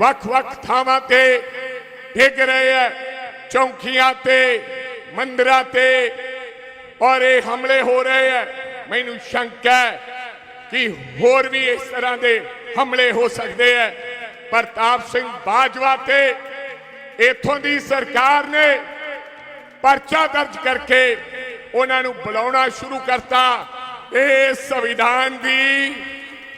ਵੱਖ-ਵੱਖ ਥਾਵਾਂ ਤੇ ਡਿੱਗ ਰਹੇ ਹੈ ਚੌਂਕੀਆਂ ਤੇ, ਮੰਦਰਾਂ ਤੇ, ਔਰ ਇਹ ਹਮਲੇ ਹੋ ਰਹੇ ਹੈ ਮੈਨੂੰ ਸ਼ੰਕਾ ਹੈ ਕਿ ਹੋਰ ਵੀ ਇਸ ਤਰ੍ਹਾਂ ਦੇ ਹਮਲੇ ਹੋ ਸਕਦੇ ਹੈ ਪ੍ਰਤਾਪ ਸਿੰਘ ਬਾਜਵਾ ਤੇ ਇਥੋਂ ਦੀ ਸਰਕਾਰ ਨੇ ਪਰਚਾ ਦਰਜ ਕਰਕੇ ਉਹਨਾਂ ਨੂੰ ਬੁਲਾਉਣਾ ਸ਼ੁਰੂ ਕਰਤਾ। ਇਹ ਸੰਵਿਧਾਨ ਦੀ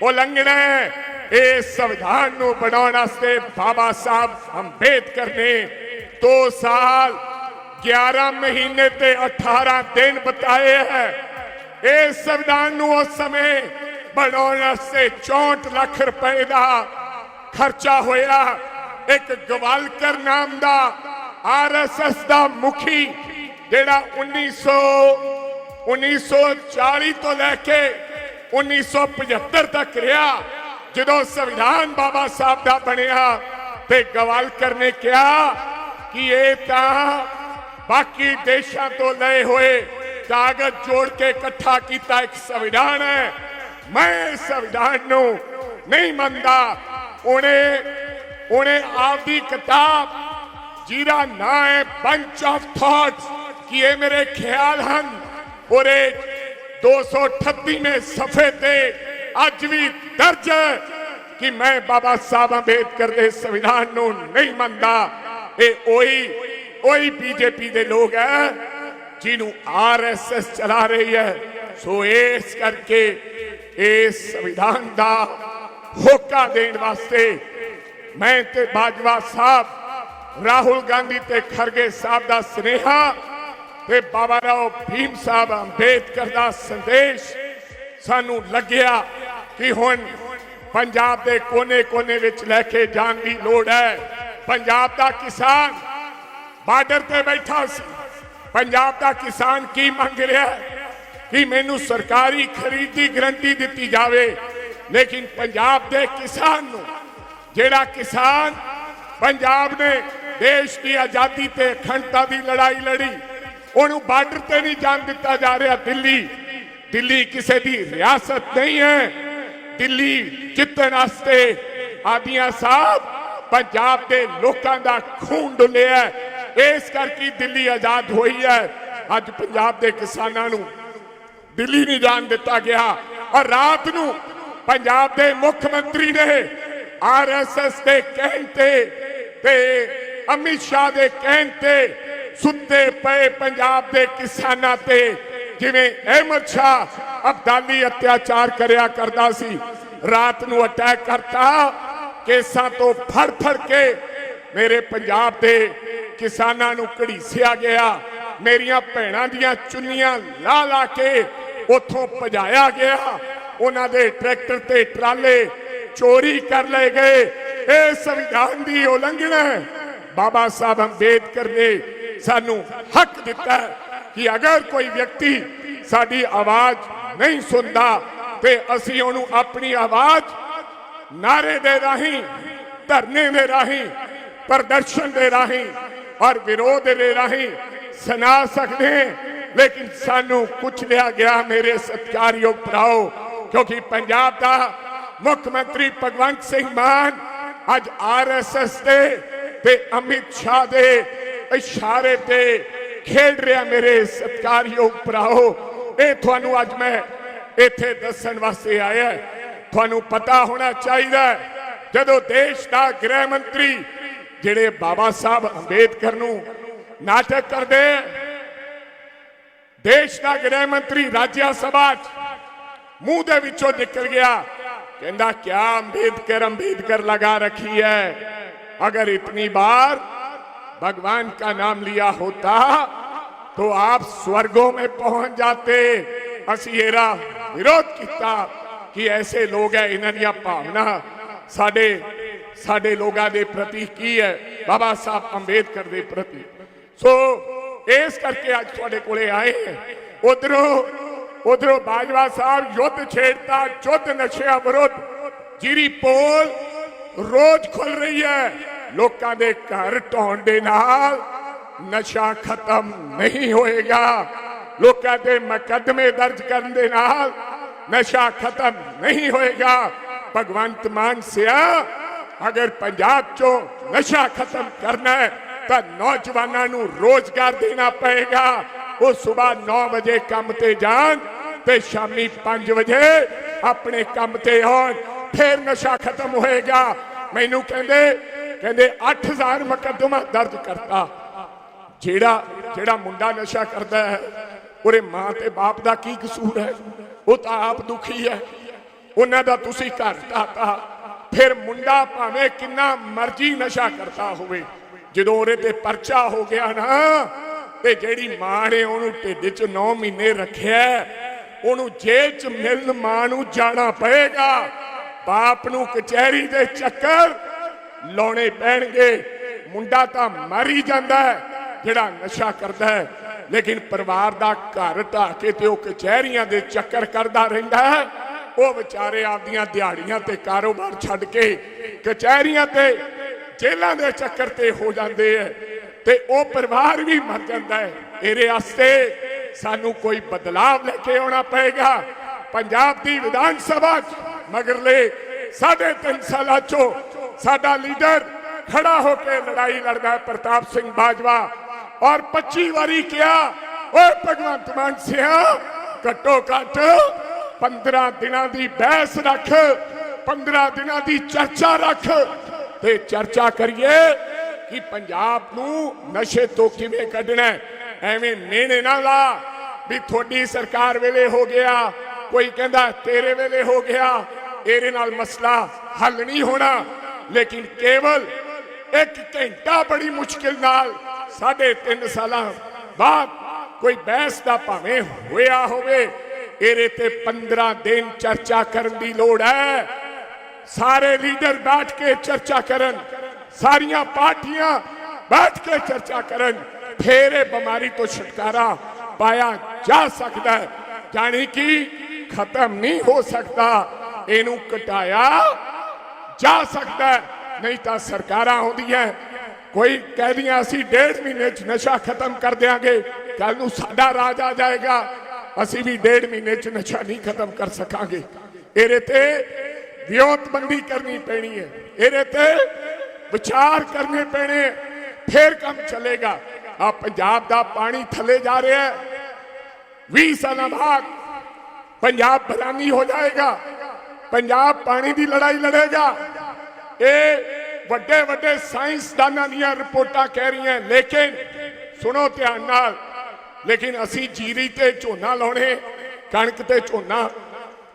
ਉਲੰਘਣਾ ਹੈ। ਇਹ ਸੰਵਿਧਾਨ ਨੂੰ ਬਣਾਉਣ ਵਾਸਤੇ ਬਾਬਾ ਸਾਹਿਬ ਅੰਬੇਦਕਰ ਨੇ 2 ਸਾਲ 11 ਮਹੀਨੇ ਤੇ 18 ਦਿਨ ਬਤਾਏ ਹੈ। ਇਸ ਸੰਵਿਧਾਨ ਨੂੰ ਉਸ ਸਮੇਂ ਬਣਾਉਣ ਵਾਸਤੇ 64 ਲੱਖ ਰੁਪਏ ਦਾ ਖਰਚਾ ਹੋਇਆ। ਇੱਕ ਗਵਾਲਕਰ ਨਾਮ ਦਾ ਆਰਐਸਐਸ ਦਾ ਮੁਖੀ ਜਿਹੜਾ 1900 1940 ਤੋਂ ਲੈ ਕੇ 1975 ਤੱਕ ਰਿਹਾ। ਜਦੋਂ ਸੰਵਿਧਾਨ ਬਾਬਾ ਸਾਹਿਬ ਦਾ ਬਣਿਆ ਤੇ ਗਵਾਲਕਰ ਨੇ ਕਿਹਾ ਕਿ ਇਹ ਤਾਂ ਬਾਕੀ ਦੇਸ਼ਾਂ ਤੋਂ ਲਏ ਹੋਏ ਕਾਗਜ਼ ਜੋੜ ਕੇ ਇਕੱਠਾ ਕੀਤਾ ਇੱਕ ਸੰਵਿਧਾਨ ਹੈ। ਮੈਂ ਸੰਵਿਧਾਨ ਨੂੰ ਨਹੀਂ ਮੰਨਦਾ। ਉਹਨੇ ਉਹਨੇ ਆਪਦੀ ਕਿਤਾਬ, ਜਿਹਦਾ ਨਾਂ ਹੈ ਪੰਚ ਆਫ ਥਾਟਸ ਕਿ ਇਹ ਮੇਰੇ ਖਿਆਲ ਹਨ? ਉਹਦੇ 238ਵੇਂ ਸਫੇ ਤੇ ਅੱਜ ਵੀ ਦਰਜ ਹੈ ਕਿ ਮੈਂ ਬਾਬਾ ਸਾਹਿਬ ਅੰਬੇਦਕਰ ਦੇ ਸੰਵਿਧਾਨ ਨੂੰ ਨਹੀਂ ਮੰਨਦਾ। ਇਹ ਉਹੀ ਉਹੀ ਬੀਜੇਪੀ ਦੇ ਲੋਕ ਹੈ ਜਿਹਨੂੰ ਆਰਐਸਐਸ ਚਲਾ ਰਹੀ ਹੈ। ਸੋ ਇਸ ਕਰਕੇ ਇਸ ਸੰਵਿਧਾਨ ਦਾ ਹੋਕਾ ਦੇਣ ਵਾਸਤੇ ਮੈਂ ਤੇ ਬਾਜਵਾ ਸਾਹਿਬ, ਰਾਹੁਲ ਗਾਂਧੀ ਤੇ ਖਰਗੇ ਸਾਹਿਬ ਦਾ ਸਨੇਹਾ ਤੇ ਬਾਬਾ ਰਾਓ ਭੀਮ ਸਾਹਿਬ ਅੰਬੇਦਕਰ ਦਾ ਸੰਦੇਸ਼ ਸਾਨੂੰ ਲੱਗਿਆ। ਕਿ ਹੁਣ। ਪੰਜਾਬ ਦੇ ਕੋਨੇ-ਕੋਨੇ ਵਿੱਚ ਲੈ ਕੇ ਜਾਣ ਦੀ ਲੋੜ ਹੈ। ਪੰਜਾਬ ਦਾ ਕਿਸਾਨ ਬਾਰਡਰ ਤੇ ਬੈਠਾ ਸੀ। ਪੰਜਾਬ ਦਾ ਕਿਸਾਨ ਕੀ ਮੰਗ ਰਿਹਾ ਕਿ ਮੈਨੂੰ ਸਰਕਾਰੀ ਖਰੀਦੀ ਗਰੰਟੀ ਦਿੱਤੀ ਜਾਵੇ? ਲੇਕਿਨ ਪੰਜਾਬ ਦੇ ਕਿਸਾਨ ਨੂੰ, ਜਿਹੜਾ ਕਿਸਾਨ ਪੰਜਾਬ ਨੇ ਦੇਸ਼ ਦੀ ਆਜ਼ਾਦੀ ਤੇ ਅਖੰਡਤਾ ਦੀ ਲੜਾਈ ਲੜੀ, ਉਹਨੂੰ ਬਾਰਡਰ ਤੇ ਨਹੀਂ ਜਾਣ ਦਿੱਤਾ ਜਾ ਰਿਹਾ। ਦਿੱਲੀ ਦਿੱਲੀ ਕਿਸੇ ਦੀ ਰਿਆਸਤ ਨਹੀਂ ਹੈ। ਦਿੱਲੀ ਜਿੱਤਣ ਵਾਸਤੇ ਆਦੀਆਂ ਸਾਹਿਬ ਪੰਜਾਬ ਦੇ ਲੋਕਾਂ ਦਾ ਖੂਨ ਡੁੱਲਿਆ ਇਸ ਕਰਕੇ ਦਿੱਲੀ ਆਜ਼ਾਦ ਹੋਈ ਹੈ। ਅੱਜ ਪੰਜਾਬ ਦੇ ਕਿਸਾਨਾਂ ਨੂੰ ਦਿੱਲੀ ਨਹੀਂ ਜਾਣ ਦਿੱਤਾ ਗਿਆ। ਔਰ ਰਾਤ ਨੂੰ ਪੰਜਾਬ ਦੇ ਮੁੱਖ ਮੰਤਰੀ ਨੇ ਆਰਐਸਐਸ ਦੇ ਕਹਿਣ ਤੇ ਤੇ ਅਮਿਤ ਸ਼ਾਹ ਦੇ ਕਹਿਣ ਤੇ ਸੁੱਤੇ ਪਏ ਪੰਜਾਬ ਦੇ ਕਿਸਾਨਾਂ ਤੇ ਜਿਵੇਂ ਅਹਿਮਦ ਸ਼ਾਹ ਅਬਦਾਲੀ ਅਤਿਆਚਾਰ ਕਰਿਆ ਕਰਦਾ ਸੀ, ਰਾਤ ਨੂੰ ਅਟੈਕ ਕਰਤਾ, ਕੇਸਾਂ ਤੋਂ ਫੜ ਫੜ ਕੇ ਮੇਰੇ ਪੰਜਾਬ ਦੇ ਕਿਸਾਨਾਂ ਨੂੰ ਘੜੀਸਿਆ ਗਿਆ, ਮੇਰੀਆਂ ਭੈਣਾਂ ਦੀਆਂ ਚੁੰਨੀਆਂ ਲਾ ਲਾ ਕੇ ਉੱਥੋਂ ਭਜਾਇਆ ਗਿਆ, ਉਹਨਾਂ ਦੇ ਟਰੈਕਟਰ ਤੇ ਟਰਾਲੇ ਚੋਰੀ ਕਰ ਲਏ ਗਏ। ਇਹ ਸੰਵਿਧਾਨ ਦੀ ਉਲੰਘਣਾ ਹੈ। ਬਾਬਾ ਸਾਹਿਬ ਅੰਬੇਦਕਰ ਨੇ ਸਾਨੂੰ ਹੱਕ ਦਿੱਤਾ ਕਿ ਅਗਰ ਕੋਈ ਵਿਅਕਤੀ ਸਾਡੀ ਆਵਾਜ਼ ਨਹੀਂ ਸੁਣਦਾ, ਤੇ ਅਸੀਂ ਉਹਨੂੰ ਆਪਣੀ ਆਵਾਜ਼ ਨਾਰੇ ਦੇ ਰਾਹੀਂ, ਧਰਨੇ ਦੇ ਰਾਹੀਂ, ਪ੍ਰਦਰਸ਼ਨ ਦੇ ਰਾਹੀਂ ਔਰ ਵਿਰੋਧ ਦੇ ਰਾਹੀਂ ਸੁਣਾ ਸਕਦੇ ਹਾਂ। ਲੇਕਿਨ ਸਾਨੂੰ ਕੁਛ ਲਿਆ ਗਿਆ, ਮੇਰੇ ਸਤਿਕਾਰਯੋਗ ਭਰਾਓ, ਕਿਉਂਕਿ ਪੰਜਾਬ ਦਾ ਮੁੱਖ ਮੰਤਰੀ ਭਗਵੰਤ ਸਿੰਘ ਮਾਨ ਅੱਜ ਆਰਐਸਐਸ ਦੇ ਤੇ ਅਮਿਤ ਸ਼ਾਹ ਦੇ ਇਸ਼ਾਰੇ ਤੇ ਖੇਡ ਰਿਹਾ ਮੇਰੇ ਸਤਕਾਰਯੋਗ ਭਰਾਓ, ਇਹ ਤੁਹਾਨੂੰ ਅੱਜ ਮੈਂ ਇੱਥੇ ਦੱਸਣ ਵਾਸਤੇ ਆਇਆ ਤੁਹਾਨੂੰ ਪਤਾ ਹੋਣਾ ਚਾਹੀਦਾ ਜਦੋਂ ਦੇਸ਼ ਦਾ ਗ੍ਰਹਿ ਮੰਤਰੀ ਜਿਹੜੇ ਬਾਬਾ ਸਾਹਿਬ ਅੰਬੇਦਕਰ ਨੂੰ ਨਾਟਕ ਕਰਦੇ ਦੇਸ਼ ਦਾ ਗ੍ਰਹਿ ਮੰਤਰੀ ਰਾਜਿਆ ਸਭਾ ਚ ਮੂੰਹ ਦੇ ਵਿੱਚੋਂ ਨਿਕਲ ਗਿਆ, ਕਹਿੰਦਾ, ਕਿਆ ਅੰਬੇਦਕਰ ਅੰਬੇਦਕਰ ਲਗਾ ਰੱਖੀ ਹੈ? ਅਗਰ ਇਤਨੀ ਬਾਰ भगवान का नाम लिया होता तो आप स्वर्गों में पहुँच जाते। असीरा विरोध किया कि ऐसे लोग है इन्होंने भावना साडे साडे लोगों के प्रति की है? बाबा साहब अंबेडकर के प्रति। सो, इस करके अज थोड़े को आए उधरों उधरों बाजवा साहब युद्ध छेड़ता, युद्ध नशे विरुद्ध जिरी पोल रोज खुल रही है। ਲੋਕਾਂ ਦੇ ਘਰ ਢਾਉਣ ਦੇ ਨਾਲ ਨਸ਼ਾ ਖਤਮ ਨਹੀਂ ਹੋਏਗਾ। ਲੋਕਾਂ ਦੇ ਮੁਕੱਦਮੇ ਦਰਜ ਕਰਨ ਦੇ ਨਾਲ ਨਸ਼ਾ ਖਤਮ ਨਹੀਂ ਹੋਏਗਾ। ਭਗਵੰਤ ਮਾਨ ਸਿਆ, ਅਗਰ ਪੰਜਾਬ ਚੋਂ ਨਸ਼ਾ ਖਤਮ ਕਰਨਾ ਹੈ, ਤਾਂ ਨੌਜਵਾਨਾਂ ਨੂੰ ਰੋਜ਼ਗਾਰ ਦੇਣਾ ਪਏਗਾ। ਉਹ ਸਵੇਰ 9 ਵਜੇ ਕੰਮ ਤੇ ਜਾਣ ਤੇ ਸ਼ਾਮੀ 5 ਵਜੇ ਆਪਣੇ ਕੰਮ ਤੇ ਆਉਣ, ਫੇਰ ਨਸ਼ਾ ਖਤਮ ਹੋਏਗਾ। ਮੈਨੂੰ ਕਹਿੰਦੇ ਕਹਿੰਦੇ 8000 ਮੁਕੱਦਮਾ ਦਰਜ ਕਰਤਾ। ਜਿਹੜਾ ਜਿਹੜਾ ਮੁੰਡਾ ਨਸ਼ਾ ਕਰਦਾ ਹੈ, ਉਹਦੇ ਮਾਂ ਤੇ ਬਾਪ ਦਾ ਕੀ ਕਸੂਰ ਹੈ? ਉਹ ਤਾਂ ਆਪ ਦੁਖੀ ਹੈ। ਉਹਨਾਂ ਦਾ ਤੁਸੀਂ ਘਰ ਢਾਤਾ। ਫਿਰ ਮੁੰਡਾ ਭਾਵੇਂ ਕਿੰਨਾ ਮਰਜ਼ੀ ਨਸ਼ਾ ਕਰਦਾ ਹੋਵੇ, ਜਦੋਂ ਉਹਦੇ ਤੇ ਪਰਚਾ ਹੋ ਗਿਆ ਨਾ, ਤੇ ਜਿਹੜੀ ਮਾਂ ਨੇ ਉਹਨੂੰ ਢਿੱਡ 'ਚ 9 ਮਹੀਨੇ ਰੱਖਿਆ, ਉਹਨੂੰ ਜੇਲ੍ਹ 'ਚ ਮਿਲਣ ਮਾਂ ਨੂੰ ਜਾਣਾ ਪਏਗਾ। ਬਾਪ ਨੂੰ ਕਚਹਿਰੀ ਦੇ ਚੱਕਰ ਲਾਉਣੇ ਪੈਣਗੇ। ਮੁੰਡਾ ਤਾਂ ਮਰ ਹੀ ਜਾਂਦਾ ਹੈ, ਜਿਹੜਾ ਨਸ਼ਾ ਕਰਦਾ ਹੈ। ਲੇਕਿਨ ਪਰਿਵਾਰ ਦਾ ਘਰ ਢਾਹ ਕੇ ਤੇ ਉਹ ਕਚਹਿਰੀਆਂ ਦੇ ਚੱਕਰ ਕਰਦਾ ਰਹਿੰਦਾ ਹੈ। ਉਹ ਵਿਚਾਰੇ ਆਪਦੀਆਂ ਦਿਹਾੜੀਆਂ ਤੇ ਕਾਰੋਬਾਰ ਛੱਡ ਕੇ ਕਚਹਿਰੀਆਂ ਤੇ ਜੇਲ੍ਹਾਂ ਦੇ ਚੱਕਰ ਤੇ ਹੋ ਜਾਂਦੇ ਹੈ ਤੇ ਉਹ ਪਰਿਵਾਰ ਵੀ ਮਰ ਜਾਂਦਾ ਹੈ। ਇਹਦੇ ਵਾਸਤੇ ਸਾਨੂੰ ਕੋਈ ਬਦਲਾਵ ਲੈ ਕੇ ਆਉਣਾ ਪਏਗਾ। ਪੰਜਾਬ ਦੀ ਵਿਧਾਨ ਸਭਾ ਮਗਰਲੇ ਸਾਢੇ ਤਿੰਨ ਸਾਲਾਂ ਚੋਂ ਸਾਡਾ ਲੀਡਰ ਖੜਾ ਹੋ ਕੇ ਲੜਾਈ ਲੜਦਾ ਹੈ, ਪ੍ਰਤਾਪ ਸਿੰਘ ਬਾਜਵਾ। ਔਰ 25 ਵਾਰੀ ਕਿਹਾ, ਓਏ ਭਗਵੰਤ ਮਾਨ ਸਿਆ, ਘੱਟੋ ਘੱਟ 15 ਦਿਨਾਂ ਦੀ ਬਹਿਸ ਰੱਖ 15 ਦਿਨਾਂ ਦੀ ਚਰਚਾ ਰੱਖ ਤੇ ਚਰਚਾ ਕਰੀਏ ਕਿ ਪੰਜਾਬ ਨੂੰ ਨਸ਼ੇ ਤੋਂ ਕਿਵੇਂ ਕੱਢਣਾ ਐਵੇਂ ਮਿਹਣੇ ਨਾ ਲਾ ਵੀ ਤੁਹਾਡੀ ਸਰਕਾਰ ਵੇਲੇ ਹੋ ਗਿਆ, ਕੋਈ ਕਹਿੰਦਾ ਤੇਰੇ ਵੇਲੇ ਹੋ ਗਿਆ ਇਹਦੇ ਨਾਲ ਮਸਲਾ ਹੱਲ ਨਹੀਂ ਹੋਣਾ। ਲੇਕਿਨ ਕੇਵਲ ਇੱਕ ਘੰਟਾ ਬੜੀ ਮੁਸ਼ਕਿਲ ਨਾਲ ਸਾਢੇ ਤਿੰਨ ਸਾਲਾਂ ਬਾਅਦ ਕੋਈ ਬਹਿਸ ਦਾ ਭਾਵੇਂ ਹੋਇਆ ਹੋਵੇ, ਇਹਦੇ ਤੇ 15 ਦਿਨ ਚਰਚਾ ਕਰਨ ਦੀ ਲੋੜ ਹੈ। ਸਾਰੇ ਲੀਡਰ ਬੈਠ ਕੇ ਚਰਚਾ ਕਰਨ, ਸਾਰੀਆਂ ਪਾਰਟੀਆਂ ਬੈਠ ਕੇ ਚਰਚਾ ਕਰਨ, ਫੇਰ ਇਹ ਬਿਮਾਰੀ ਤੋਂ ਛੁਟਕਾਰਾ ਪਾਇਆ ਜਾ ਸਕਦਾ ਹੈ। ਜਾਣੀ ਕਿ ਖਤਮ ਨਹੀਂ ਹੋ ਸਕਦਾ, ਇਹਨੂੰ ਘਟਾਇਆ ਜਾ ਸਕਦਾ ਨਹੀਂ ਤਾਂ ਸਰਕਾਰਾਂ ਹੁੰਦੀਆਂ ਕੋਈ ਕਹਿਦੀਆਂ, ਅਸੀਂ ਡੇਢ ਮਹੀਨੇ ਚ ਨਸ਼ਾ ਖਤਮ ਕਰ ਦਿਆਂਗੇ। ਕੱਲ ਨੂੰ ਸਾਡਾ ਰਾਜ ਆ ਜਾਏਗਾ। ਅਸੀਂ ਵੀ ਡੇਢ ਮਹੀਨੇ ਚ ਨਸ਼ਾ ਨਹੀਂ ਖਤਮ ਕਰ ਸਕਾਂਗੇ। ਇਹਦੇ ਤੇ ਵਿਉਂਤਬੰਦੀ ਕਰਨੀ ਪੈਣੀ ਹੈ। ਇਹਦੇ ਤੇ ਵਿਚਾਰ ਕਰਨੇ ਪੈਣੇ ਫੇਰ ਕੰਮ ਚੱਲੇਗਾ। ਆ ਪੰਜਾਬ ਦਾ ਪਾਣੀ ਥੱਲੇ ਜਾ ਰਿਹਾ ਹੈ। 20 ਸਾਲਾਂ ਬਾਅਦ ਪੰਜਾਬ ਬਰਾਨੀ ਹੋ ਜਾਏਗਾ। ਪੰਜਾਬ ਪਾਣੀ ਦੀ ਲੜਾਈ ਲੜੇਗਾ। ਇਹ ਵੱਡੇ ਵੱਡੇ ਸਾਇੰਸਦਾਨਾਂ ਦੀਆਂ ਰਿਪੋਰਟਾਂ ਕਹਿ ਰਹੀਆਂ ਲੇਕਿਨ ਸੁਣੋ ਧਿਆਨ ਨਾਲ, ਲੇਕਿਨ ਅਸੀਂ ਜੀਰੀ ਤੇ ਝੋਨਾ ਲਾਉਣੇ, ਕਣਕ ਤੇ ਝੋਨਾ।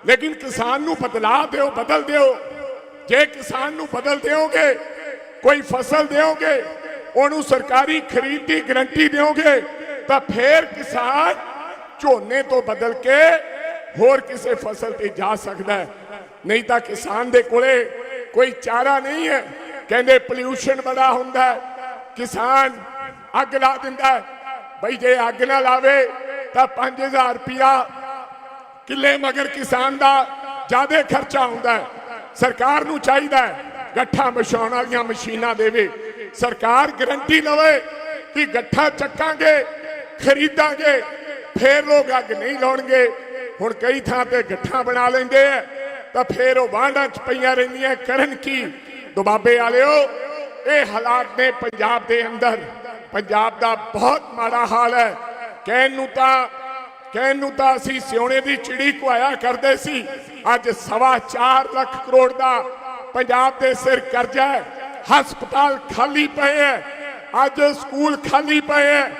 ਲੇਕਿਨ ਕਿਸਾਨ ਨੂੰ ਬਦਲਾ ਦਿਓ, ਬਦਲ ਦਿਓ। ਜੇ ਕਿਸਾਨ ਨੂੰ ਬਦਲ ਦਿਓਗੇ, ਕੋਈ ਫਸਲ ਦਿਓਗੇ, ਉਹਨੂੰ ਸਰਕਾਰੀ ਖਰੀਦ ਦੀ ਗਰੰਟੀ ਦਿਓਗੇ, ਤਾਂ ਫੇਰ ਕਿਸਾਨ ਝੋਨੇ ਤੋਂ ਬਦਲ ਕੇ ਹੋਰ ਕਿਸੇ ਫਸਲ ਤੇ ਜਾ ਸਕਦਾ ਹੈ। ਨਹੀਂ ਤਾਂ ਕਿਸਾਨ ਦੇ ਕੋਲੇ ਕੋਈ ਚਾਰਾ ਨਹੀਂ ਹੈ। ਕਹਿੰਦੇ ਪੋਲਿਊਸ਼ਨ ਬੜਾ ਹੁੰਦਾ ਕਿਸਾਨ ਅੱਗ ਲਾ ਦਿੰਦਾ ਬਈ ਜੇ ਅੱਗ ਨਾ ਲਾਵੇ ਤਾਂ 5000 ਰੁਪਿਆ ਕਿੱਲੇ ਮਗਰ ਕਿਸਾਨ ਦਾ ਜ਼ਿਆਦਾ ਖਰਚਾ ਹੁੰਦਾ ਹੈ। ਸਰਕਾਰ ਨੂੰ ਚਾਹੀਦਾ ਹੈ ਗੱਠਾ ਵਿਛਾਉਣ ਵਾਲੀਆਂ ਮਸ਼ੀਨਾਂ ਦੇਵੇ। ਸਰਕਾਰ ਗਰੰਟੀ ਲਵੇ ਕਿ ਗੱਠਾ ਚੱਕਾਂਗੇ, ਖਰੀਦਾਂਗੇ, ਫੇਰ ਲੋਕ ਅੱਗ ਨਹੀਂ ਲਾਉਣਗੇ। ਹੁਣ ਕਈ ਥਾਂ ਤੇ ਗੱਠਾਂ ਬਣਾ ਲੈਂਦੇ ਆ ਤਾਂ ਫੇਰ ਉਹ ਵਾਂਡਾਂ ਚ ਪਈਆਂ ਰਹਿੰਦੀਆਂ। ਕਰਨ ਕੀ? ਦੁਬਾਬੇ ਵਾਲਿਓ ਇਹ ਹਾਲਾਤ ਨੇ ਪੰਜਾਬ ਦੇ ਅੰਦਰ। ਪੰਜਾਬ ਦਾ ਬਹੁਤ ਮਾੜਾ ਹਾਲ ਹੈ। ਕਹਿਣ ਨੂੰ ਤਾਂ ਕਹਿਣ ਨੂੰ ਤਾਂ ਅਸੀਂ ਸਿਉਣੇ ਦੀ ਚਿੜੀ ਕੁਆਇਆ ਕਰਦੇ ਸੀ। ਅੱਜ ਸਵਾ 4 ਲੱਖ ਕਰੋੜ ਦਾ ਪੰਜਾਬ ਦੇ ਸਿਰ ਕਰਜ਼ਾ ਹੈ। ਹਸਪਤਾਲ ਖਾਲੀ ਪਏ ਹੈ। ਅੱਜ ਸਕੂਲ ਖਾਲੀ ਪਏ ਹੈ।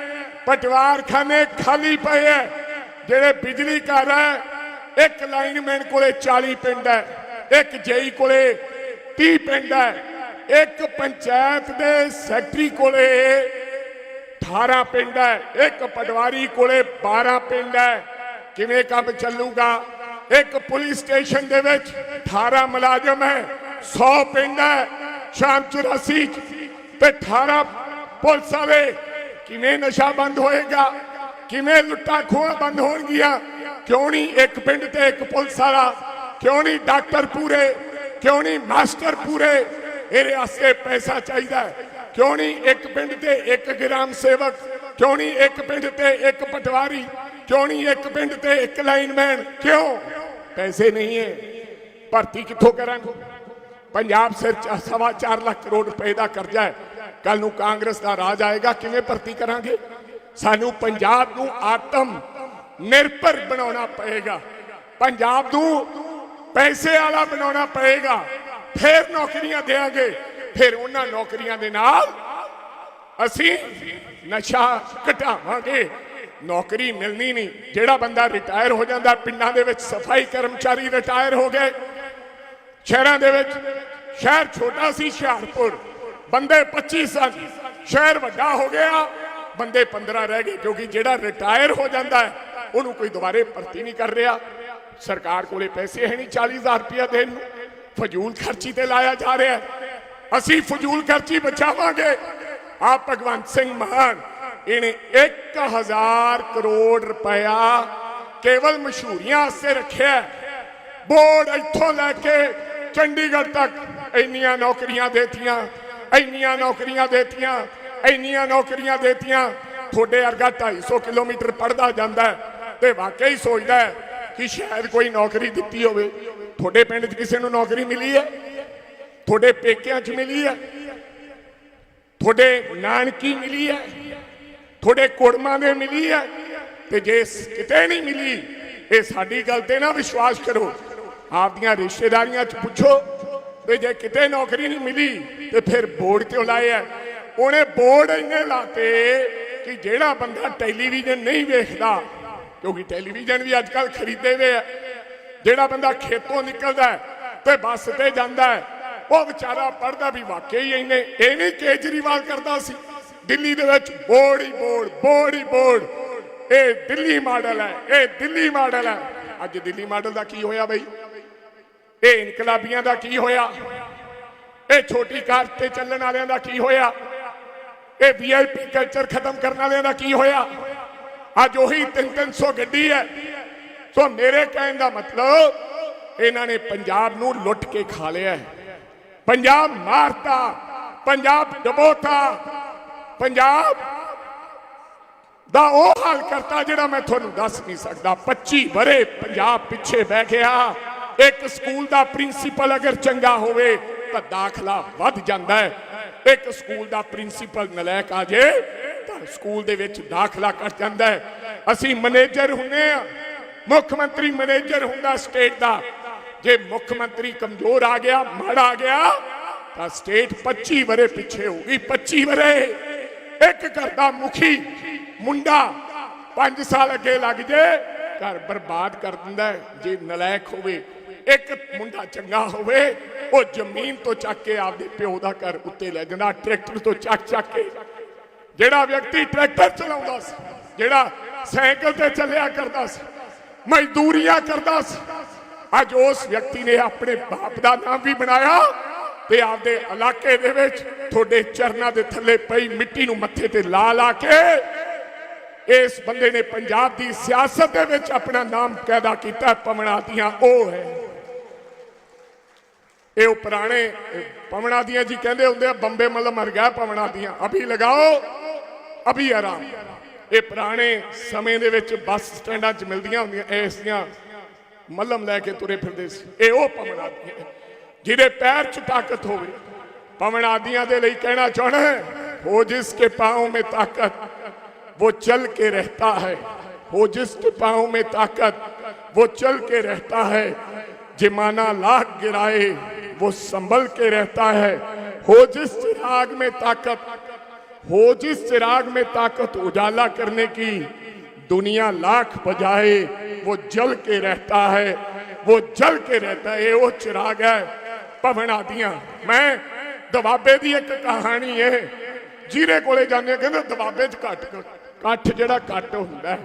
ਪਟਵਾਰਖਾਨੇ ਖਾਲੀ ਪਏ ਹੈ। ਜਿਹੜੇ ਬਿਜਲੀ ਘਰ ਹੈ ਇੱਕ ਲਾਈਨਮੈਨ ਕੋਲੇ 40 ਪਿੰਡ ਹੈ, ਇੱਕ ਜੇਈ ਕੋਲੇ 30 ਪਿੰਡ ਹੈ, ਇੱਕ ਪੰਚਾਇਤ ਦੇ ਸੈਕਟਰੀ ਕੋਲੇ 18 ਪਿੰਡ ਹੈ, ਇੱਕ ਪਟਵਾਰੀ ਕੋਲੇ 12 ਪਿੰਡ ਹੈ। ਕਿਵੇਂ ਕੰਮ ਚੱਲੂਗਾ? ਇੱਕ ਪੁਲਿਸ ਸਟੇਸ਼ਨ ਦੇ ਵਿੱਚ 18 ਮੁਲਾਜ਼ਮ ਹੈ 100 ਪਿੰਡ ਹੈ, ਸ਼ਾਮ 84 ਚ, ਤੇ 18 ਪੁਲਿਸ ਵਾਲੇ ਕਿਵੇਂ ਨਸ਼ਾ ਬੰਦ ਹੋਏਗਾ? ਕਿਵੇਂ ਲੁੱਟਾਂ ਖੋਹਾਂ ਬੰਦ ਹੋਣਗੀਆਂ? ਕਿਉਂ ਨਹੀਂ ਇੱਕ ਪਿੰਡ ਤੇ ਇੱਕ ਪੁਲਿਸ ਵਾਲਾ? ਕਿਉਂ ਨਹੀਂ ਡਾਕਟਰ ਪੂਰੇ? ਕਿਉਂ ਨਹੀਂ ਮਾਸਟਰ ਪੂਰੇ? ਇਹਦੇ ਵਾਸਤੇ ਪੈਸਾ ਚਾਹੀਦਾ ਕਿਉਂ ਨਹੀਂ ਇੱਕ ਪਿੰਡ ਤੇ ਇੱਕ ਗ੍ਰਾਮ ਸੇਵਕ? ਕਿਉਂ ਨਹੀਂ ਇੱਕ ਪਿੰਡ ਤੇ ਇੱਕ ਪਟਵਾਰੀ? ਕਿਉਂ ਨਹੀਂ ਇੱਕ ਪਿੰਡ ਤੇ ਇੱਕ ਲਾਈਨਮੈਨ? ਕਿਉਂ? ਪੈਸੇ ਨਹੀਂ ਹੈ। ਭਰਤੀ ਕਿੱਥੋਂ ਕਰਾਂਗੇ? ਪੰਜਾਬ ਸਿਰ ਚ ਸਵਾ ਚਾਰ ਲੱਖ ਕਰੋੜ ਰੁਪਏ ਦਾ ਕਰਜ਼ਾ ਹੈ। ਕੱਲ ਨੂੰ ਕਾਂਗਰਸ ਦਾ ਰਾਜ ਆਏਗਾ। ਕਿਵੇਂ ਭਰਤੀ ਕਰਾਂਗੇ? ਸਾਨੂੰ ਪੰਜਾਬ ਨੂੰ ਆਤਮ ਨਿਰਭਰ ਬਣਾਉਣਾ ਪਏਗਾ। ਪੰਜਾਬ ਨੂੰ ਪੈਸੇ ਵਾਲਾ ਬਣਾਉਣਾ ਪਏਗਾ। ਫਿਰ ਨੌਕਰੀਆਂ ਦੇਾਂਗੇ ਫਿਰ ਉਹਨਾਂ ਨੌਕਰੀਆਂ ਦੇ ਨਾਲ ਅਸੀਂ ਨਸ਼ਾ ਘਟਾਵਾਂਗੇ। ਨੌਕਰੀ ਮਿਲਣੀ ਨਹੀਂ। ਜਿਹੜਾ ਬੰਦਾ ਰਿਟਾਇਰ ਹੋ ਜਾਂਦਾ, ਪਿੰਡਾਂ ਦੇ ਵਿੱਚ ਸਫ਼ਾਈ ਕਰਮਚਾਰੀ ਰਿਟਾਇਰ ਹੋ ਗਏ। ਸ਼ਹਿਰਾਂ ਦੇ ਵਿੱਚ ਸ਼ਹਿਰ ਛੋਟਾ ਸੀ ਹੁਸ਼ਿਆਰਪੁਰ। ਬੰਦੇ 25 ਸਨ ਸ਼ਹਿਰ ਵੱਡਾ ਹੋ ਗਿਆ। ਬੰਦੇ 15 ਰਹਿ ਗਏ ਕਿਉਂਕਿ ਜਿਹੜਾ ਰਿਟਾਇਰ ਹੋ ਜਾਂਦਾ ਹੈ ਉਹਨੂੰ ਕੋਈ ਦੁਬਾਰੇ ਭਰਤੀ ਨਹੀਂ ਕਰ ਰਿਹਾ। ਸਰਕਾਰ ਕੋਲੇ ਪੈਸੇ ਹੈ ਨਹੀਂ 40000 ਰੁਪਇਆ ਦੇਣ ਨੂੰ। ਫਜ਼ੂਲ ਖਰਚੀ ਤੇ ਲਾਇਆ ਜਾ ਰਿਹਾ ਅਸੀਂ ਫਜ਼ੂਲ ਖਰਚੀ ਬਚਾਵਾਂਗੇ। ਆ ਭਗਵੰਤ ਸਿੰਘ ਮਾਨ, ਇਹਨੇ 1000 ਕਰੋੜ ਰੁਪਇਆ ਕੇਵਲ ਮਸ਼ਹੂਰੀਆਂ ਵਾਸਤੇ ਰੱਖਿਆ ਬੋਰਡ ਇੱਥੋਂ ਲੈ ਕੇ ਚੰਡੀਗੜ੍ਹ ਤੱਕ ਇੰਨੀਆਂ ਨੌਕਰੀਆਂ ਦੇਤੀਆਂ, ਇੰਨੀਆਂ ਨੌਕਰੀਆਂ ਦੇਤੀਆਂ, ਇੰਨੀਆਂ ਨੌਕਰੀਆਂ ਦੇਤੀਆਂ। ਤੁਹਾਡੇ ਵਰਗਾ 250 ਕਿਲੋਮੀਟਰ ਪੜਦਾ ਜਾਂਦਾ ਹੈ। ਤੇ ਵਾਕਈ ਸੋਚਦਾ ਹੈ ਕਿ ਸ਼ਾਇਦ ਕੋਈ ਨੌਕਰੀ ਦਿੱਤੀ ਹੋਵੇ। ਤੁਹਾਡੇ ਪਿੰਡ 'ਚ ਕਿਸੇ ਨੂੰ ਨੌਕਰੀ ਮਿਲੀ ਹੈ? ਤੁਹਾਡੇ ਪੇਕਿਆਂ 'ਚ ਮਿਲੀ ਹੈ? ਤੁਹਾਡੇ ਨਾਨਕੀ ਮਿਲੀ ਹੈ? ਤੁਹਾਡੇ ਕੁੜਮਾਂ ਦੇ ਮਿਲੀ ਹੈ? ਤੇ ਜੇ ਕਿਤੇ ਨਹੀਂ ਮਿਲੀ, ਇਹ ਸਾਡੀ ਗੱਲ ਤੇ ਨਾ ਵਿਸ਼ਵਾਸ ਕਰੋ। ਆਪਦੀਆਂ ਰਿਸ਼ਤੇਦਾਰੀਆਂ 'ਚ ਪੁੱਛੋ ਤੇ ਜੇ ਕਿਤੇ ਨੌਕਰੀ ਨਹੀਂ ਮਿਲੀ, ਤੇ ਫਿਰ ਬੋਰਡ ਕਿਉਂ ਲਾਏ ਆ ਉਹਨੇ ਬੋਰਡ ਇੰਨੇ ਲਾਤੇ ਕਿ ਜਿਹੜਾ ਬੰਦਾ ਟੈਲੀਵਿਜ਼ਨ ਨਹੀਂ ਵੇਖਦਾ ਕਿਉਂਕਿ ਟੈਲੀਵਿਜ਼ਨ ਵੀ ਅੱਜ ਕੱਲ ਖਰੀਦੇ ਵੇ ਆ। ਜਿਹੜਾ ਬੰਦਾ ਖੇਤੋਂ ਨਿਕਲਦਾ ਤੇ ਬੱਸ ਤੇ ਜਾਂਦਾ ਉਹ ਵਿਚਾਰਾ ਪੜਦਾ ਵੀ ਵਾਕਈ ਇਹਨੇ ਇਹ ਨਹੀਂ ਕੇਜਰੀਵਾਲ ਕਰਦਾ ਸੀ। ਦਿੱਲੀ ਦੇ ਵਿੱਚ ਬੋਰਡ ਹੀ ਬੋਰਡ ਬੋਰਡ ਹੀ ਬੋਰਡ। ਇਹ ਦਿੱਲੀ ਮਾਡਲ ਹੈ, ਇਹ ਦਿੱਲੀ ਮਾਡਲ ਹੈ। ਅੱਜ ਦਿੱਲੀ ਮਾਡਲ ਦਾ ਕੀ ਹੋਇਆ ਬਈ? ਇਹ ਇਨਕਲਾਬੀਆਂ ਦਾ ਕੀ ਹੋਇਆ? ਇਹ ਛੋਟੀ ਕਾਰ ਤੇ ਚੱਲਣ ਵਾਲਿਆਂ ਦਾ ਕੀ ਹੋਇਆ? ਇਹ ਵੀਆਈਪੀ ਕਲਚਰ ਖਤਮ ਕਰਨ ਵਾਲਿਆਂ ਦਾ ਕੀ ਹੋਇਆ? ਅੱਜ ਉਹੀ 3-300 ਗੱਡੀ ਹੈ। ਸੋ ਮੇਰੇ ਕਹਿਣ ਦਾ ਮਤਲਬ, ਇਹਨਾਂ ਨੇ ਪੰਜਾਬ ਨੂੰ ਲੁੱਟ ਕੇ ਖਾ ਲਿਆ ਹੈ। ਪੰਜਾਬ ਮਾਰਤਾ, ਪੰਜਾਬ ਡਬੋਤਾ, ਪੰਜਾਬ ਦਾ ਉਹ ਹਾਲ ਕਰਤਾ ਜਿਹੜਾ ਮੈਂ ਤੁਹਾਨੂੰ ਦੱਸ ਨਹੀਂ ਸਕਦਾ। 25 ਬਰੇ ਪੰਜਾਬ ਪਿੱਛੇ ਬਹਿ ਗਿਆ। ਇੱਕ ਸਕੂਲ ਦਾ ਪ੍ਰਿੰਸੀਪਲ ਅਗਰ ਚੰਗਾ ਹੋਵੇ ਤਾਂ ਦਾਖਲਾ ਵੱਧ ਜਾਂਦਾ ਹੈ। ਇੱਕ ਸਕੂਲ ਦਾ ਪ੍ਰਿੰਸੀਪਲ ਨਲਾਇਕ ਆ ਜੇ ਤਾਂ ਸਕੂਲ ਦੇ ਵਿੱਚ ਦਾਖਲਾ ਘਟ ਜਾਂਦਾ ਹੈ। ਅਸੀਂ ਮੈਨੇਜਰ ਹੁੰਨੇ ਆ ਮੁੱਖ ਮੰਤਰੀ ਮੈਨੇਜਰ ਹੁੰਦਾ ਸਟੇਟ ਦਾ। ਜੇ ਮੁੱਖ ਮੰਤਰੀ ਕਮਜ਼ੋਰ ਆ ਗਿਆ, ਮਾੜਾ ਆ ਗਿਆ, ਤਾਂ ਸਟੇਟ 25 ਬਰੇ ਪਿੱਛੇ ਹੋਊਗੀ 25 ਬਰੇ ਇੱਕ ਘਰ ਦਾ ਮੁਖੀ, ਮੁੰਡਾ 5 ਸਾਲ ਅੱਗੇ ਲੱਗ ਜੇ, ਘਰ ਬਰਬਾਦ ਕਰ ਦਿੰਦਾ ਜੇ ਨਲਾਇਕ ਹੋਵੇ, ਇੱਕ ਮੁੰਡਾ ਚੰਗਾ ਹੋਵੇ, ਉਹ ਜ਼ਮੀਨ ਤੋਂ ਚੱਕ ਕੇ ਆਪਦੇ ਪਿਓ ਦਾ ਘਰ ਉੱਤੇ ਲੈ ਜਾਂਦਾ, ਟਰੈਕਟਰ ਤੋਂ ਚੱਕ ਚੱਕ ਕੇ। ਜਿਹੜਾ ਵਿਅਕਤੀ ਟਰੈਕਟਰ ਚਲਾਉਂਦਾ ਸੀ, ਜਿਹੜਾ ਸਾਈਕਲ ਤੇ ਚੱਲਿਆ ਕਰਦਾ ਸੀ, ਮਜ਼ਦੂਰੀਆਂ ਕਰਦਾ ਸੀ, ਅੱਜ ਉਸ ਵਿਅਕਤੀ ਨੇ ਆਪਣੇ ਬਾਪ ਦਾ ਨਾਮ ਵੀ ਬਣਾਇਆ ਤੇ ਆਪਦੇ ਇਲਾਕੇ ਦੇ ਵਿੱਚ ਤੁਹਾਡੇ ਚਰਨਾਂ ਦੇ ਥੱਲੇ ਪਈ ਮਿੱਟੀ ਨੂੰ ਮੱਥੇ ਤੇ ਲਾ ਲਾ ਕੇ ਇਸ ਬੰਦੇ ਨੇ ਪੰਜਾਬ ਦੀ ਸਿਆਸਤ ਦੇ ਵਿੱਚ ਆਪਣਾ ਨਾਮ ਪੈਦਾ ਕੀਤਾ ਪਵਣਾ ਦੀਆਂ ਉਹ ਹੈ। ਇਹ ਉਹ ਪੁਰਾਣੇ, ਇਹ ਪਵਣਾ ਦੀਆਂ ਜੀ ਕਹਿੰਦੇ ਹੁੰਦੇ ਆ, ਬੰਬੇ ਮਤਲਬ ਮਰ ਗਿਆ ਪਵਣਾ ਦੀਆਂ, ਅਭੀ ਲਗਾਓ। ਅਭੀ ਆਰਾਮ ਇਹ ਪੁਰਾਣੇ ਸਮੇਂ ਦੇ ਵਿੱਚ ਬੱਸ ਸਟੈਂਡਾਂ 'ਚ ਮਿਲਦੀਆਂ ਹੁੰਦੀਆਂ ਇਸ ਦੀਆਂ ਮੱਲਮ ਲੈ ਕੇ ਤੁਰੇ ਫਿਰਦੇ ਸੀ ਇਹ ਉਹ ਪਵਨ ਆਦੀਆਂ ਹੈ, ਜਿਹਦੇ ਪੈਰ 'ਚ ਤਾਕਤ ਹੋਵੇ ਪਵਨ ਆਦੀਆਂ ਦੇ ਲਈ ਕਹਿਣਾ ਚਾਹਣਾ ਹੈ ਹੋ ਜਿਸ ਕੇ ਪਾਉ में ਤਾਕਤ वो चल के रहता है हो जिसके पाँव में ताकत वो चल के रहता है जिमाना लाख गिराए वो संभल के रहता है हो जिस चिराग में ताकत हो जिस चिराग में ताकत उजाला करने की दुनिया लाख बजाए वो जल के रहता है वो जल के रहता है ये वो चिराग है ਭਵਨਾ ਦੀਆਂ ਮੈਂ ਦਵਾਬੇ ਦੀ ਇੱਕ ਕਹਾਣੀ ਹੈ ਜਿਹਦੇ ਕੋਲੇ ਜਾਂਦੇ ਆ, ਕਹਿੰਦੇ ਦਵਾਬੇ 'ਚ ਘੱਟ ਕੱਠ ਜਿਹੜਾ ਘੱਟ ਹੁੰਦਾ ਹੈ।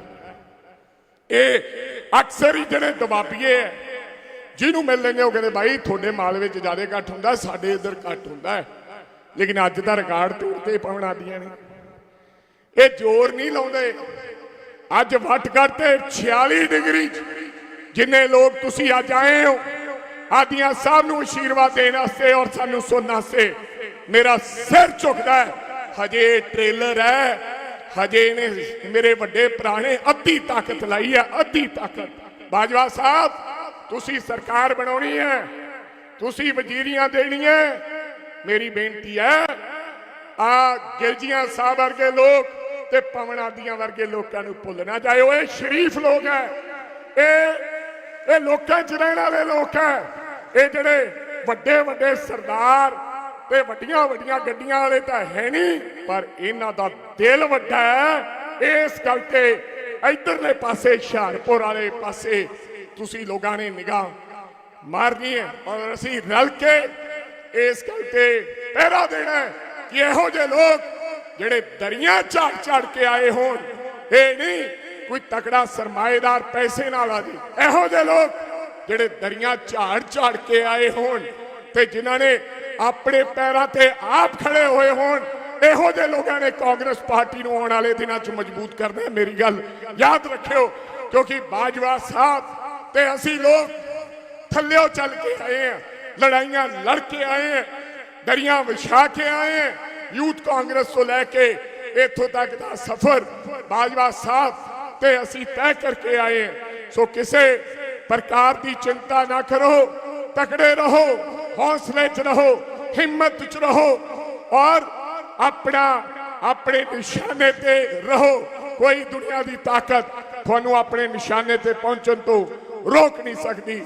ਇਹ ਅਕਸਰ ਹੀ ਜਿਹੜੇ ਦਬਾਬੀਏ ਹੈ ਜਿਹਨੂੰ ਮਿਲ ਲੈਂਦੇ ਉਹ ਕਹਿੰਦੇ ਭਾਈ ਤੁਹਾਡੇ ਮਾਲ ਵਿੱਚ ਜ਼ਿਆਦਾ ਘੱਟ ਹੁੰਦਾ ਸਾਡੇ ਇੱਧਰ ਘੱਟ ਹੁੰਦਾ ਹੈ ਲੇਕਿਨ ਅੱਜ ਦਾ ਰਿਕਾਰਡ ਤੋੜਤੇ ਪਵਣਾ ਦੀਆਂ ਨੇ। ਇਹ ਜ਼ੋਰ ਨਹੀਂ ਲਾਉਂਦੇ। ਅੱਜ ਵੱਟ ਤੇ 46 ਡਿਗਰੀ ਜਿੰਨੇ ਲੋਕ ਤੁਸੀਂ ਅੱਜ ਆਏ ਹੋ, ਆਦੀਆਂ ਸਾਹਿਬ ਨੂੰ ਅਸ਼ੀਰਵਾਦ ਦੇਣ ਵਾਸਤੇ ਔਰ ਸਾਨੂੰ ਸੁਣਨ ਵਾਸਤੇ ਮੇਰਾ ਸਿਰ ਝੁਕਦਾ ਹੈ। ਹਜੇ ਟ੍ਰੇਲਰ ਹੈ। ਹਜੇ ਨੇ ਮੇਰੇ ਵੱਡੇ ਭਰਾ ਨੇ ਅੱਧੀ ਤਾਕਤ ਲਾਈ ਹੈ, ਅੱਧੀ ਤਾਕਤ। ਬਾਜਵਾ ਸਾਹਿਬ, ਤੁਸੀਂ ਸਰਕਾਰ ਬਣਾਉਣੀ ਹੈ। ਤੁਸੀਂ ਵਜ਼ੀਰੀਆਂ ਦੇਣੀਆਂ ਮੇਰੀ ਬੇਨਤੀ ਹੈ, ਆ ਗਿਲਜੀਆਂ ਸਾਹਿਬ ਵਰਗੇ ਲੋਕ ਤੇ ਪਵਨ ਵਰਗੇ ਲੋਕਾਂ ਨੂੰ ਭੁੱਲ ਨਾ ਜਾਇਓ, ਇਹ ਸ਼ਰੀਫ ਲੋਕ ਹੈ। ਇਹ ਇਹ ਲੋਕਾਂ 'ਚ ਰਹਿਣ ਵਾਲੇ ਲੋਕ ਹੈ। ਇਹ ਜਿਹੜੇ ਵੱਡੇ ਵੱਡੇ ਸਰਦਾਰ ਤੇ ਵੱਡੀਆਂ ਵੱਡੀਆਂ ਗੱਡੀਆਂ ਵਾਲੇ ਤਾਂ ਹੈ ਨਹੀਂ, ਪਰ ਇਹਨਾਂ ਦਾ ਦਿਲ ਵੱਡਾ ਹੈ। ਇਸ ਕਰਕੇ ਤੇ ਇਧਰਲੇ ਪਾਸੇ, ਹੁਸ਼ਿਆਰਪੁਰ ਵਾਲੇ ਪਾਸੇ ਤੁਸੀਂ ਲੋਕਾਂ ਨੇ ਨਿਗਾਹ ਮਾਰਨੀ ਹੈ ਔਰ ਅਸੀਂ ਰਲ ਕੇ ਇਸ ਗੱਲ ਤੇ ਪਹਿਰਾ ਦੇਣਾ ਹੈ ਕਿ ਇਹੋ ਜਿਹੇ ਲੋਕ ਜਿਹੜੇ ਦਰਿਆ ਝਾੜ ਝਾੜ ਕੇ ਆਏ ਹੋਣ, ਇਹ ਨਹੀਂ ਕੋਈ ਤਕੜਾ ਸਰਮਾਏਦਾਰ ਪੈਸੇ ਨਾਲ ਆ ਜੀ। ਇਹੋ ਜਿਹੇ ਲੋਕ ਜਿਹੜੇ ਦਰਿਆ ਝਾੜ ਝਾੜ ਕੇ ਆਏ ਹੋਣ ਤੇ ਜਿਨ੍ਹਾਂ ਨੇ ਆਪਣੇ ਪੈਰਾਂ ਤੇ ਆਪ ਖੜੇ ਹੋਏ ਹੋਣ, ਇਹੋ ਜਿਹੇ ਲੋਕਾਂ ਨੇ ਕਾਂਗਰਸ ਪਾਰਟੀ ਨੂੰ ਆਉਣ ਵਾਲੇ ਦਿਨਾਂ 'ਚ ਮਜ਼ਬੂਤ ਕਰਨਾ ਮੇਰੀ ਗੱਲ ਯਾਦ ਰੱਖਿਓ, ਕਿਉਂਕਿ ਬਾਜਵਾ ਸਾਹਿਬ ਤੇ ਅਸੀਂ ਲੋਕ ਥੱਲਿਓ ਚੱਲ ਕੇ ਆਏ ਆ ਲੜਾਈਆਂ ਲੜ ਕੇ ਆਏ ਆ ਦਰਿਆ ਵਿਛਾ ਕੇ ਆਏ ਆ ਯੂਥ ਕਾਂਗਰਸ ਤੋਂ ਲੈ ਕੇ ਇੱਥੋਂ ਤੱਕ ਦਾ ਸਫ਼ਰ ਬਾਜਵਾ ਸਾਹਿਬ ਤੇ ਅਸੀਂ ਤੈਅ ਕਰਕੇ ਆਏ ਸੋ ਕਿਸੇ ਪ੍ਰਕਾਰ ਦੀ ਚਿੰਤਾ ਨਾ ਕਰੋ, ਤਕੜੇ ਰਹੋ, ਹੌਸਲੇ 'ਚ ਰਹੋ, ਹਿੰਮਤ 'ਚ ਰਹੋ ਔਰ ਆਪਣਾ, ਆਪਣੇ ਨਿਸ਼ਾਨੇ ਤੇ ਰਹੋ। ਕੋਈ ਦੁਨੀਆ ਦੀ ਤਾਕਤ ਤੁਹਾਨੂੰ ਆਪਣੇ ਨਿਸ਼ਾਨੇ ਤੇ ਪਹੁੰਚਣ ਤੋਂ ਰੋਕ ਨਹੀਂ ਸਕਦੀ।